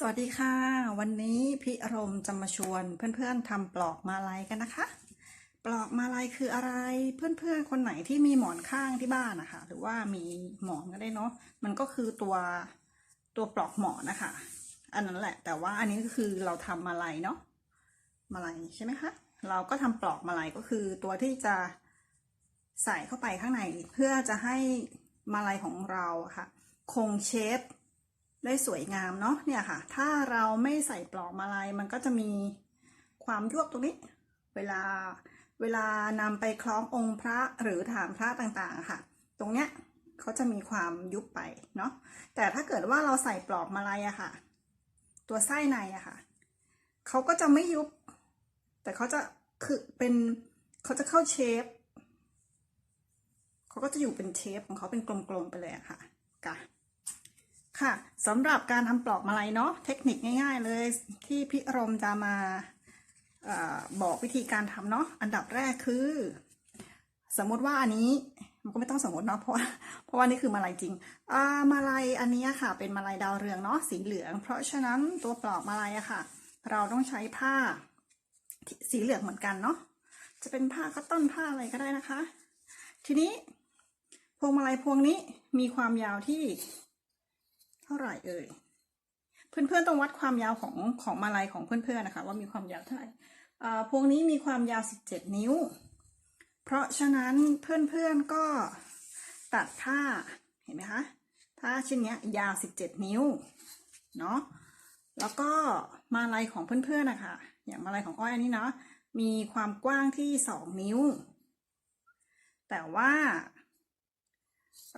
สวัสดีค่ะ วันนี้พี่อารมณ์จะมาชวนเพื่อนๆทำปลอกมาลัยกันนะคะ ปลอกมาลัยคืออะไรเพื่อนๆ คนไหนที่มีหมอนข้างที่บ้านนะคะ หรือว่ามีหมอนก็ได้เนาะมันก็คือตัวตัวปลอกหมอนนะคะ อันนั้นแหละ แต่ว่าอันนี้ก็คือเราทำมาลัยเนาะมาลัยใช่ไหมคะเราก็ทำปลอกมาลัยก็คือตัวที่จะใส่เข้าไปข้างในเพื่อจะให้มาลัยของเราะค่ะ คงเชฟ ได้สวยงามเนาะเนี่ยค่ะ ถ้าเราไม่ใส่ปลอกมาลัยมันก็จะมีความยวบตรงนี้ เวลาเวลานำไปคล้ององค์พระหรือฐานพระต่างๆค่ะ ตรงเนี้ยเขาจะมีความยุบไปเนาะแต่ถ้าเกิดว่าเราใส่ปลอกมาลัยอะค่ะ ตัวไส้ในอะค่ะเขาก็จะไม่ยุบ แต่เขาจะคือเป็นเขาจะเข้าเชฟเขาก็จะอยู่เป็นเชฟของเขาเป็นกลมๆไปเลยอะค่ะกะ ค่ะสำหรับการทำปลอกมาลัยเนาะเทคนิคง่าย ๆ เลยที่พี่รมจะมาอบอกวิธีการทำเนาะอันดับแรกคือ สมมติว่าอันนี้มันก็ไม่ต้องสมมติเนาะเพราะเพราะว่านี่คือมาลัยจริงอ่ามาลัยอันนี้ค่ะ เป็นมาลัยดาวเรืองเนาะสีเหลือง เพราะฉะนั้นตัวปลอกมาลัยอะค่ะ เราต้องใช้ผ้าสีเหลืองเหมือนกันเนาะจะเป็นผ้าคัตตอนผ้าอะไรก็ได้นะคะ ทีนี้พวงมาลัยพวงนี้มีความยาวที่ เท่าไหร่เอ่ย เพื่อนๆต้องวัดความยาวของของมาลัยของเพื่อนๆนะคะ ว่ามีความยาวเท่าไหร่อ่าพวงนี้มีความยาว 17 นิ้ว เพราะฉะนั้นเพื่อนๆก็ตัดผ้าเห็นไหมคะผ้าชิ้นนี้ยาว 17 นิ้วเนาะแล้วก็มาลัยของเพื่อนๆนะคะอย่างมาลัยของอ้อยอันนี้เนาะมีความกว้างที่ 2 นิ้ว แต่ว่า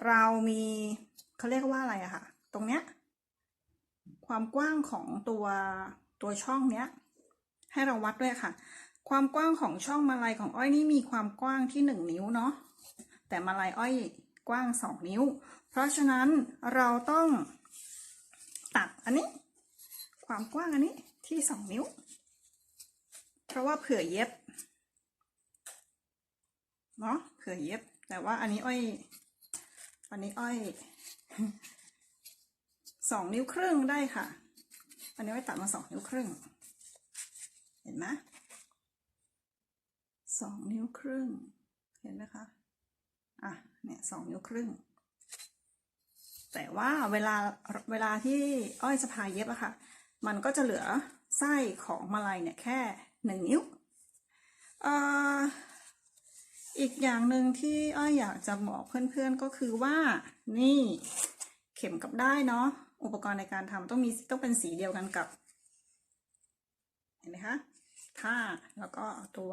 เรามีเขาเรียกว่าอะไรอะค่ะ ตรงเนี้ยความกว้างของตัวตัวช่องเนี้ย ให้เราวัดด้วยค่ะ ความกว้างของช่องมาลัยของอ้อยนี่มีความกว้างที่หนึ่งนิ้วเนาะแต่มาลัยอ้อยกว้างสองนิ้ว เพราะฉะนั้นเราต้องตัดอันนี้ ความกว้างอันนี้ที่สองนิ้ว เพราะว่าเผื่อเย็บเนาะเผื่อเย็บ แต่ว่าอันนี้อ้อย อันนี้อ้อย สองนิ้วครึ่งได้ค่ะอันนี้ไว้ตัดมาสองนิ้วครึ่ง เห็นไหมสองนิ้วครึ่ง เห็นไหมคะ อะ เนี่ยสองนิ้วครึ่ง แต่ว่าเวลาเวลาที่อ้อยจะพายเย็บอะค่ะ มันก็จะเหลือไส้ของมาลัยเนี่ยแค่หนึ่งนิ้วออีกอย่างหนึ่งที่อ้อยอยากจะบอกเพื่อนๆก็คือว่านี่เข็มกับได้เนาะ อุปกรณ์ในการทำต้องมีต้องเป็นสีเดียวกันกับ เห็นไหมคะผ้าแล้วก็ตัว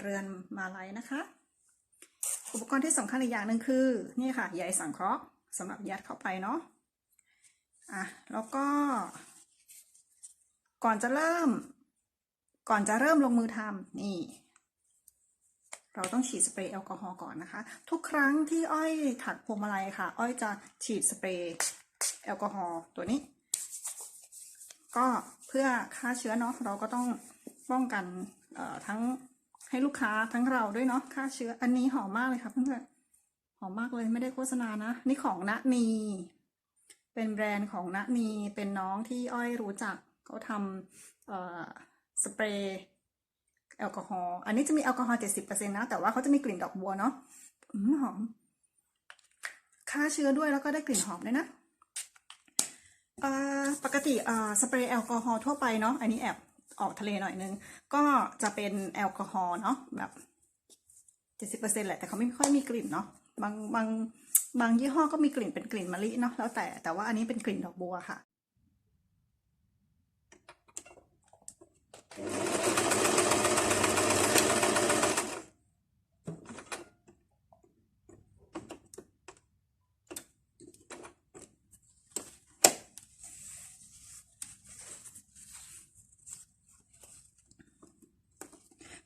เรือนมาลัยนะคะ อุปกรณ์ที่สำคัญอีกอย่างหนึ่งคือนี่ค่ะใยสังเคราะห์สำหรับยัดเข้าไปเนาะอะแล้วก็ ก่อนจะเริ่ม ก่อนจะเริ่มลงมือทำนี่ เราต้องฉีดสเปรย์แอลกอฮอล์ก่อนนะคะ ทุกครั้งที่อ้อยถักพวงมาลัยค่ะ อ้อยจะฉีดสเปรย์ แอลกอฮอล์ตัวนี้ ก็เพื่อฆ่าเชื้อเนาะเราก็ต้องป้องกันทั้งให้ลูกค้าทั้งเราด้วยเนาะฆ่าเชื้ออันนี้หอมมากเลยค่ะเพื่อนๆหอมมากเลยไม่ได้โฆษณานะ นี่ของณนีเป็นแบรนด์ของณนีเป็นน้องที่อ้อยรู้จักเขาทำสเปรย์แอลกอฮอล์อันนี้จะมีแอลกอฮอล์เจ็ดสิบเปอร์เซ็นต์นะ แต่ว่าเขาจะมีกลิ่นดอกบัวเนาะหอมฆ่าเชื้อด้วยแล้วก็ได้กลิ่นหอมด้วยนะ ปกติสเปรย์แอลกอฮอล์ทั่วไปเนาะอันนี้แอบออกทะเลหน่อยนึง ก็จะเป็นแอลกอฮอล์เนาะแบบเจ็ดสิบเปอร์เซ็นต์แหละแต่เขาไม่ค่อยมีกลิ่นเนาะบางบางบางยี่ห้อก็มีกลิ่นเป็นกลิ่นมะลิเนาะแล้วแต่แต่ว่าอันนี้เป็นกลิ่นดอกบัวค่ะ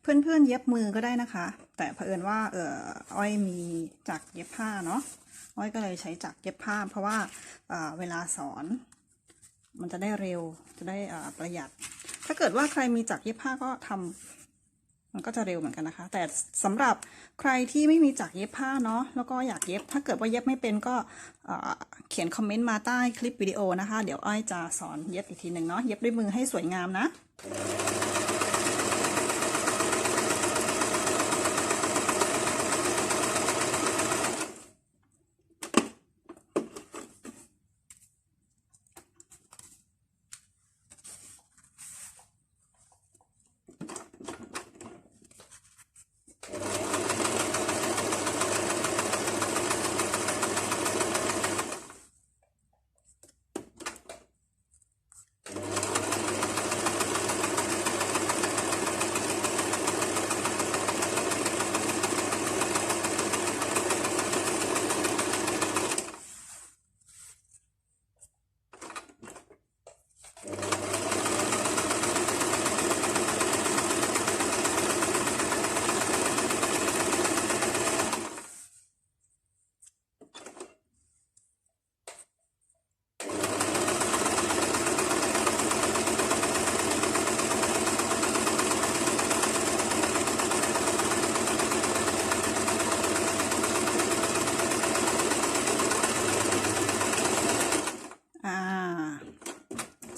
เพื่อนๆเย็บมือก็ได้นะคะ แต่เผอิญว่าเอออ้อยมีจักรเย็บผ้าเนาะอ้อยก็เลยใช้จักรเย็บผ้า เพราะว่าเอ่อเวลาสอน มันจะได้เร็วจะได้อ่าประหยัด ถ้าเกิดว่าใครมีจักรเย็บผ้าก็ทำมันก็จะเร็วเหมือนกันนะคะ แต่สำหรับใครที่ไม่มีจักรเย็บผ้าเนาะแล้วก็อยากเย็บ ถ้าเกิดว่าเย็บไม่เป็นก็เเขียนคอมเมนต์มาใต้คลิปวิดีโอนะคะ เดี๋ยวอ้อยจะสอนเย็บอีกทีหนึ่งเนาะเย็บด้วยมือให้สวยงามนะ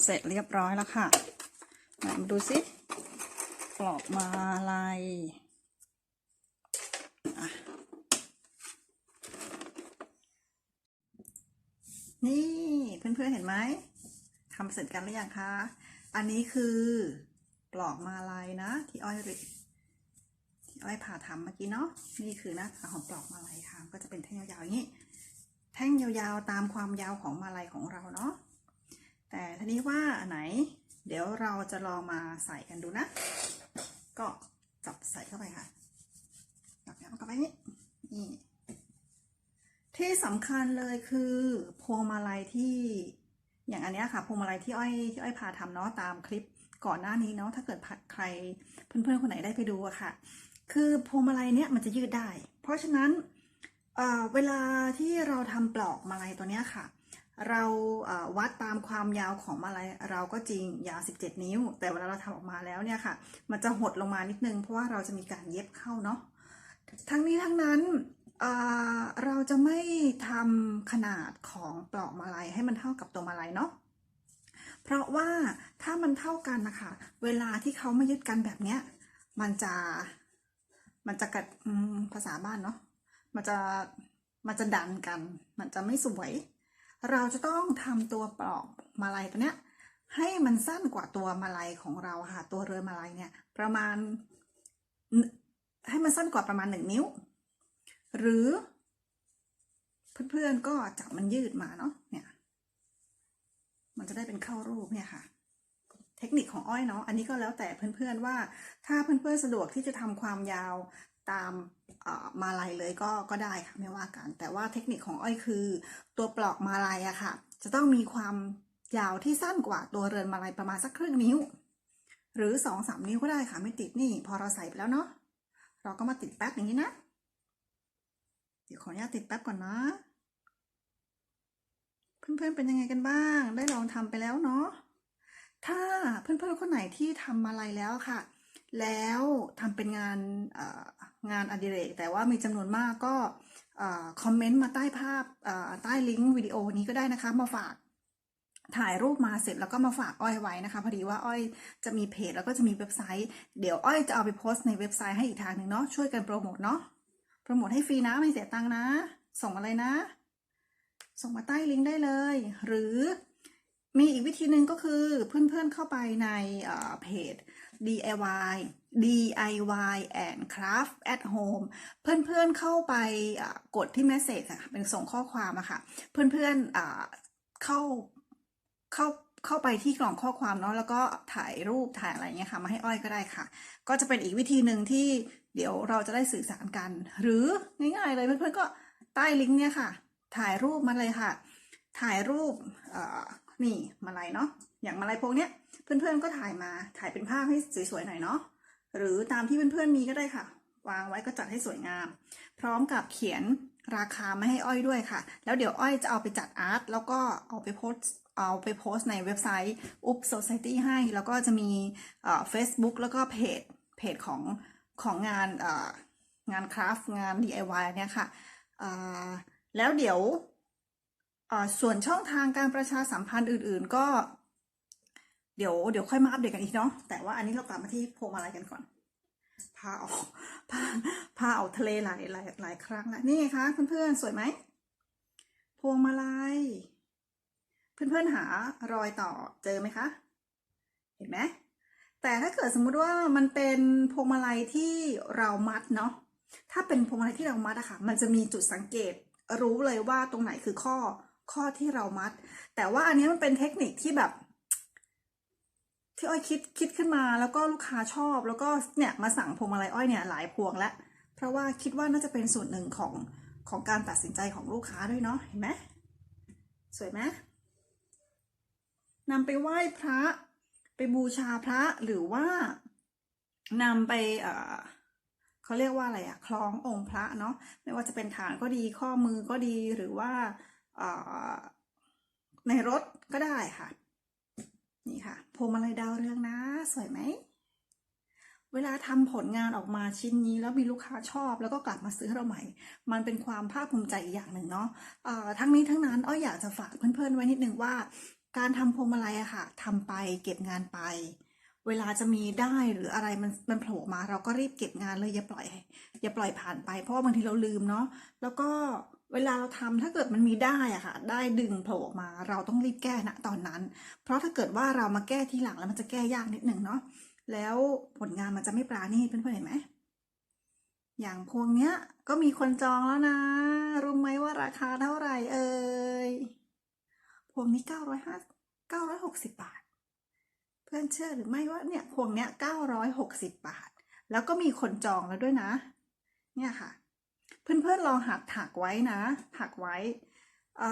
เสร็จเรียบร้อยแล้วค่ะมาดูสิปลอกมาลายนี่เพื่อนๆเห็นไหมทำเสร็จกันหรือยังคะ อันนี้คือปลอกมาลายนะ ที่อ้อยริที่อ้อยผ่าทำเมื่อกี้เนาะนี่คือหน้าตาของปลอกมาลายค่ะ ก็จะเป็นแท่งยาวๆอย่างนี้ แท่งยาวๆตามความยาวของมาลัยของเราเนาะ แต่ทีนี้ว่าอันไหน เดี๋ยวเราจะลองมาใส่กันดูนะ ก็จับใส่เข้าไปค่ะจับยัดเข้าไปนี่นี่ที่สำคัญเลยคือพวงมาลัยที่อย่างอันนี้ค่ะพวงมาลัยที่อ้อยที่อ้อยพาทำเนาะตามคลิปก่อนหน้านี้เนาะถ้าเกิดใครเพื่อนๆคนไหนได้ไปดูอะค่ะ คือพวงมาลัยเนี้ยมันจะยืดได้ เพราะฉะนั้นเเวลาที่เราทำปลอกมาลัยตัวเนี้ยค่ะ เราวัดตามความยาวของมาลัยเราก็จริงยาว 17 นิ้ว แต่เวลาเราทำออกมาแล้วเนี่ยค่ะ มันจะหดลงมานิดนึง เพราะว่าเราจะมีการเย็บเข้าเนาะทั้งนี้ทั้งนั้นเราจะไม่ทำขนาดของปลอกมาลัยให้มันเท่ากับตัวมาลัยเนาะเพราะว่าถ้ามันเท่ากันนะคะเวลาที่เขามายึดกันแบบเนี้ยมันจะมันจะกัดภาษาบ้านเนาะมันจะมันจะดันกัน มันจะไม่สวย เราจะต้องทำตัวปลอกมาลัยตัวเนี้ยให้มันสั้นกว่าตัวมาลัยของเราค่ะ ตัวเรือมาลัยเนี่ย ประมาณ ให้มันสั้นกว่าประมาณหนึ่งนิ้ว หรือ เพื่อนๆก็จับมันยืดมาเนาะเนี่ย มันจะได้เป็นเข้ารูปเนี่ยค่ะ เทคนิคของอ้อยเนาะอันนี้ก็แล้วแต่เพื่อนๆว่า ถ้าเพื่อนๆสะดวกที่จะทำความยาว ตามมาลัยเลยก็ก็ได้ค่ะไม่ว่ากัน แต่ว่าเทคนิคของอ้อยคือ ตัวปลอกมาลัยอะค่ะ จะต้องมีความยาวที่สั้นกว่าตัวเรือนมาลัยประมาณสักครึ่งนิ้ว หรือสองสามนิ้วก็ได้ค่ะไม่ติดนี่ พอเราใส่ไปแล้วเนาะเราก็มาติดแป๊บอย่างนี้นะ เดี๋ยวขออนุญาตติดแป๊บก่อนนะ เพื่อนๆเป็นยังไงกันบ้าง ได้ลองทำไปแล้วเนาะถ้าเพื่อนๆคนไหนที่ทำมาลัยแล้วค่ะ แล้วทำเป็นงานเอ่อ งานอดิเรก แต่ว่ามีจำนวนมากก็คอมเมนต์มาใต้ภาพใต้ลิงก์วิดีโอนี้ก็ได้นะคะมาฝากถ่ายรูปมาเสร็จแล้วก็มาฝากอ้อยไว้นะคะ พอดีว่าอ้อยจะมีเพจแล้วก็จะมีเว็บไซต์ เดี๋ยวอ้อยจะเอาไปโพสต์ในเว็บไซต์ให้อีกทางหนึ่งเนาะช่วยกันโปรโมทเนาะโปรโมทให้ฟรีนะไม่เสียตังค์นะ ส่งมาเลยนะ ส่งมาใต้ลิงก์ได้เลย หรือมีอีกวิธีหนึ่งก็คือเพื่อนๆเข้าไปในเพจ DIY DIY and Craft at Home เพื่อนๆเข้าไปกดที่ message อะเป็นส่งข้อความอะค่ะ เพื่อนๆอะเข้าเข้าเข้าไปที่กล่องข้อความเนาะแล้วก็ถ่ายรูปถ่ายอะไรเงี้ยค่ะ มาให้อ้อยก็ได้ค่ะ ก็จะเป็นอีกวิธีหนึ่งที่เดี๋ยวเราจะได้สื่อสารกัน หรือง่ายๆเลยเพื่อนๆก็ใต้ลิงก์เนี่ยค่ะ ถ่ายรูปมาเลยค่ะ ถ่ายรูปนี่มาลัยเนาะ อย่างมาลัยพวกเนี้ยเพื่อนๆก็ถ่ายมาถ่ายเป็นภาพให้สวยๆหน่อยเนาะหรือตามที่เพื่อนๆมีก็ได้ค่ะ วางไว้ก็จัดให้สวยงาม พร้อมกับเขียนราคาไม่ให้อ้อยด้วยค่ะ แล้วเดี๋ยวอ้อยจะเอาไปจัดอาร์ตแล้วก็เอาไปโพสเอาไปโพสในเว็บไซต์ up society ให้ แล้วก็จะมีเอ่อ Facebook แล้วก็เพจเพจของของงานงานคราฟต์งาน DIY เนี่ยค่ะแล้วเดี๋ยวส่วนช่องทางการประชาสัมพันธ์อื่น ๆ ก็ เดี๋ยวเดี๋ยวค่อยมาอัปเดตกันอีกเนาะแต่ว่าอันนี้เรากลับมาที่พวงมาลัยกันก่อนพาออกพาพาออกทะเลหลายหลายหลายครั้งแล้วนี่ไงคะเพื่อนๆสวยไหมพวงมาลัยเพื่อนๆหารอยต่อเจอไหมคะ เห็นไหมแต่ถ้าเกิดสมมุติว่ามันเป็นพวงมาลัยที่เรามัดเนาะถ้าเป็นพวงมาลัยที่เรามัดอะค่ะ มันจะมีจุดสังเกต รู้เลยว่าตรงไหนคือข้อข้อที่เรามัด แต่ว่าอันนี้มันเป็นเทคนิคที่แบบ ที่อ้อยคิดคิดขึ้นมาแล้วก็ลูกค้าชอบ แล้วก็เนี่ยมาสั่งพวงมาลัยอ้อยเนี่ยหลายพวงแล้วเพราะว่าคิดว่าน่าจะเป็นส่วนหนึ่งของของการตัดสินใจของลูกค้าด้วยเนาะเห็นไหมสวยไหมนำไปไหว้พระ ไปบูชาพระหรือว่านำไปเอ่อเขาเรียกว่าอะไรอะคล้ององค์พระเนาะไม่ว่าจะเป็นฐานก็ดีข้อมือก็ดีหรือว่าเอ่อในรถก็ได้ค่ะ นี่ค่ะพวงมาลัยดาวเรืองนะ สวยไหม เวลาทำผลงานออกมาชิ้นนี้แล้วมีลูกค้าชอบแล้วก็กลับมาซื้อเราใหม่ มันเป็นความภาคภูมิใจอีกอย่างหนึ่งเนาะเอ่อทั้งนี้ทั้งนั้นอ้อยอยากจะฝากเพื่อนๆไว้นิดนึงว่า การทำพวงมาลัยอะค่ะทำไปเก็บงานไปเวลาจะมีได้หรืออะไรมันมันโผล่มา เราก็รีบเก็บงานเลยอย่าปล่อย อย่าปล่อยผ่านไป เพราะว่าบางทีเราลืมเนาะแล้วก็ เวลาเราทำถ้าเกิดมันมีได้อะค่ะ ได้ดึงโผล่ออกมา เราต้องรีบแก้ณตอนนั้น เพราะถ้าเกิดว่าเรามาแก้ทีหลังแล้วมันจะแก้ยากนิดหนึ่งเนาะแล้วผลงานมันจะไม่ปราณีตเพื่อนๆเห็นไหมอย่างพวงเนี้ยก็มีคนจองแล้วนะ รู้ไหมว่าราคาเท่าไหร่เอ่ยพวงนี้เก้าร้อยห้าเก้าร้อยหกสิบบาท เพื่อนเชื่อหรือไม่ว่าเนี่ยพวงเนี้ยเก้าร้อยหกสิบบาท แล้วก็มีคนจองแล้วด้วยนะ เนี่ยค่ะ เพื่อนๆลองหักถักไว้นะ ถักไว้อ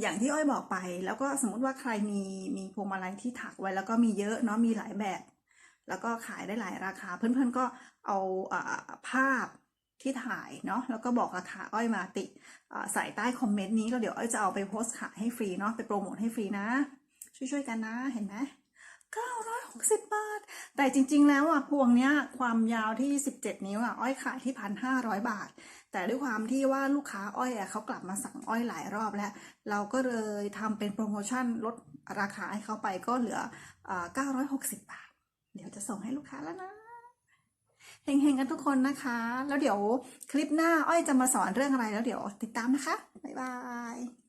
อย่างที่อ้อยบอกไป แล้วก็สมมติว่าใครมีมีพวงมาลัยที่ถักไว้แล้วก็มีเยอะเนาะมีหลายแบบ แล้วก็ขายได้หลายราคา เพื่อนๆก็เอาอภาพที่ถ่ายเนาะแล้วก็บอกราคาอ้อยมาติใส่ใต้คอมเมนต์นี้แล้วเดี๋ยวอ้อยจะเอาไปโพสต์ขายให้ฟรีเนาะไปโปรโมทให้ฟรีนะ ช่วยๆกันนะเห็นไหมก้าวแรก 60 บาท แต่จริง ๆ แล้วอะพวงเนี้ยความยาวที่ 17 นิ้วอะอ้อยขายที่1,500บาท แต่ด้วยความที่ว่าลูกค้าอ้อยอะเขากลับมาสั่งอ้อยหลายรอบแล้ว เราก็เลยทำเป็นโปรโมชั่นลดราคาให้เขาไปก็เหลืออ่า960บาท เดี๋ยวจะส่งให้ลูกค้าแล้วนะเฮงๆกันทุกคนนะคะ แล้วเดี๋ยวคลิปหน้าอ้อยจะมาสอนเรื่องอะไรแล้วเดี๋ยวติดตามนะคะ บ๊ายบาย